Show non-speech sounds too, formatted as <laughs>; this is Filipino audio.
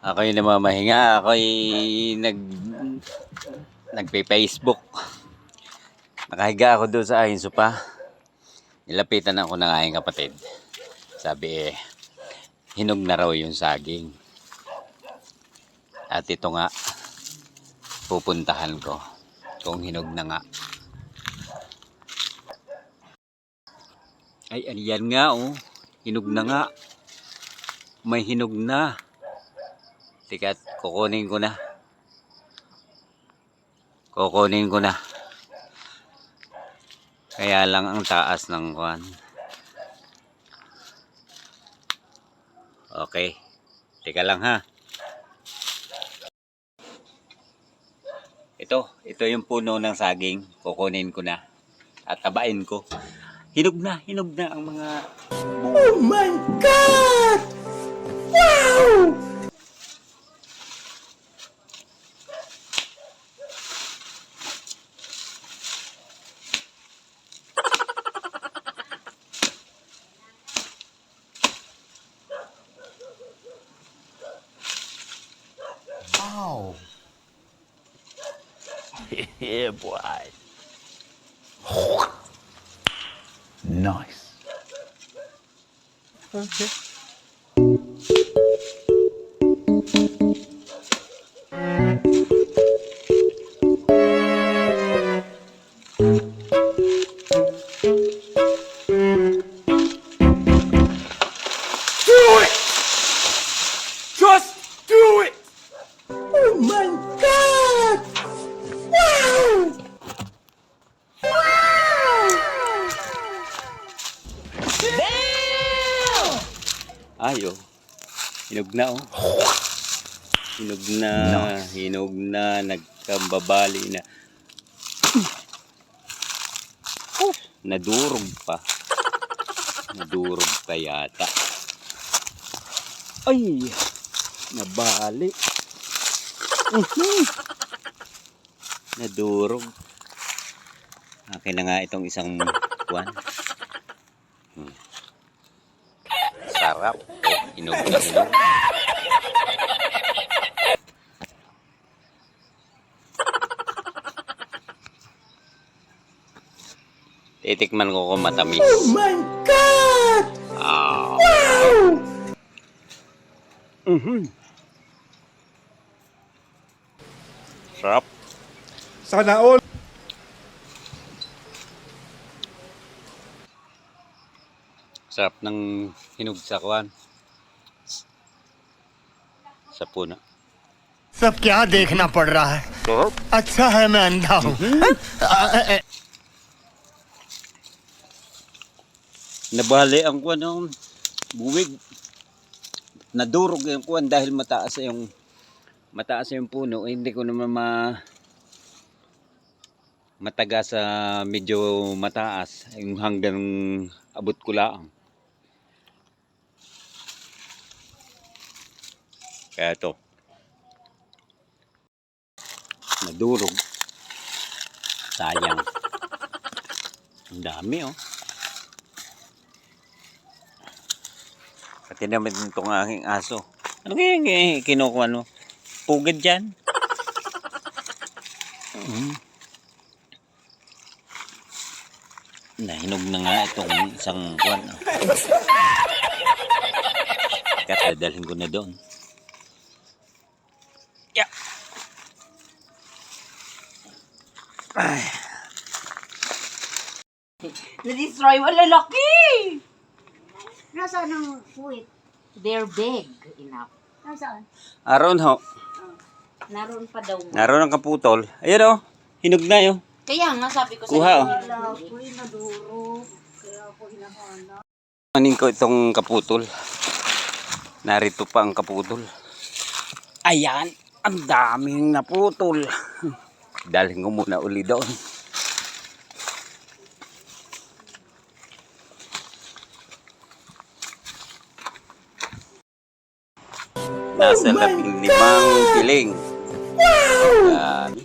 Ako'y namamahinga. Ako'y nag nagpe-Facebook. Nakahiga ako doon sa aking sopa. Nilapitan ako ng aking kapatid. Sabi eh, hinog na raw yung saging. At ito nga, pupuntahan ko kung hinog na nga. Ay, yan nga oh. Hinog na nga. May hinog na. Teka, kukunin ko na. Kukunin ko na. Kaya lang ang taas ng kwan. Okay. Teka lang ha. Ito, ito yung puno ng saging. Kukunin ko na. At tabain ko. Hinog na, hinog na ang mga Oh my God! Wow! Wow! <laughs> yeah, boy. Nice. Do Ayo. Hinog na oh. Hinog na, hinog na, nagkambabali na. Oh, nadurog pa. Nadurog pa yata. Ay! Nabali. Nadurog. Akin na nga itong isang buwan. Sarap. Oh, hinog na hinog. Titikman ko kung matamis. Oh my god! Ah. Wow! Mhm. Sarap. Sana all! Sarap ng hinog sa kwan. Sa puno. सब क्या देखना पड़ रहा है अच्छा है मैं अंधा हूँ Nabali ang kwan ng buwig. Nadurog yung kwan dahil mataas yung mataas yung puno. Eh, hindi ko naman ma mataga sa medyo mataas yung hanggang abot ko lang. Kaya to. Nadurog. Sayang. Ang dami oh. Pati naman itong aking aso. Ano kaya yung kinukuha no? Pugad dyan? Mm. Nahinog na nga itong isang kwan. Oh. Kat, dadalhin ko na doon. Ay. Na-destroy mo lalaki! Nasaan ang fruit? They're big enough. Nasaan? Aron ho. Naroon pa daw. Naroon ang kaputol. Ayan oh. Hinog na yun. Kaya nga sabi ko sa Kuha oh. Ako'y naduro. Kaya ako hinahanap. Anin ko itong kaputol. Narito pa ang kaputol. Ayan, ang daming naputol. Dalhin ko muna uli doon. Nasa labing limang piling. Wow!